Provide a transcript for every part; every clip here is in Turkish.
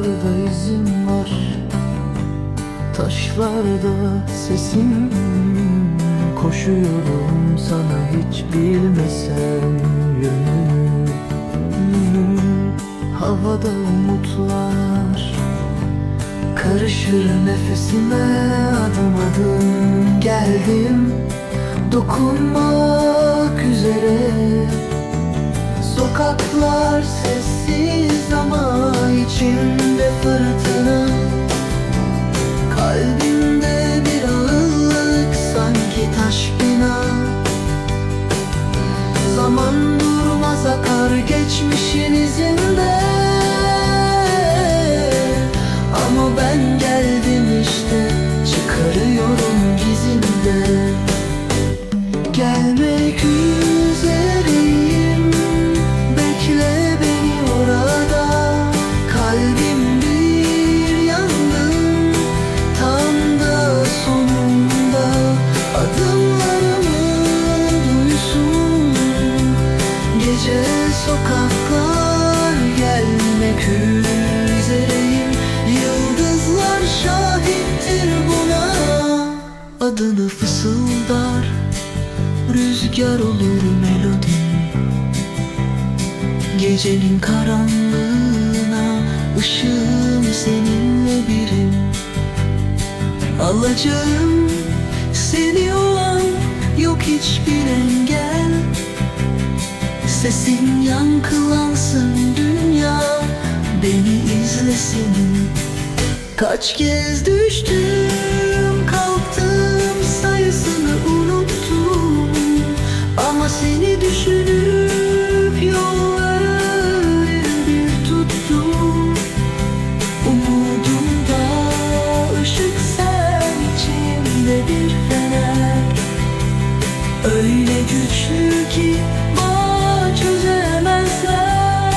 Sokaklarda izim var. Taşlarda sesim. Koşuyorum sana hiç bilmesem yönünü Havada umutlar. Karışır nefesime adım adım. Geldim Dokunmak üzere. Sokaklar sessiz ama içimde fırtına Adını fısıldar. Rüzgar olur melodi. Gecenin karanlığına ışığım seninle birim. Alacağım seni o an yok hiçbir engel. Sesin yankılansın dünya beni izlesin. Kaç kez düştüm Öyle güçlü ki bağ çözemezler.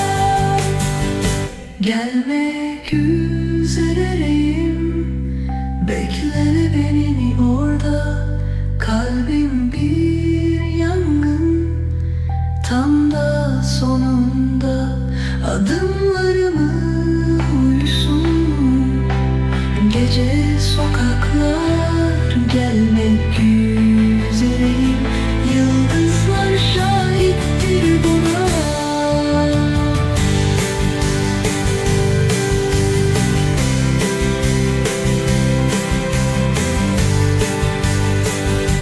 Gelmek üzereyim. Bekle beni orada? Kalbim bir yangın. Tam da sonunda Adımlarımı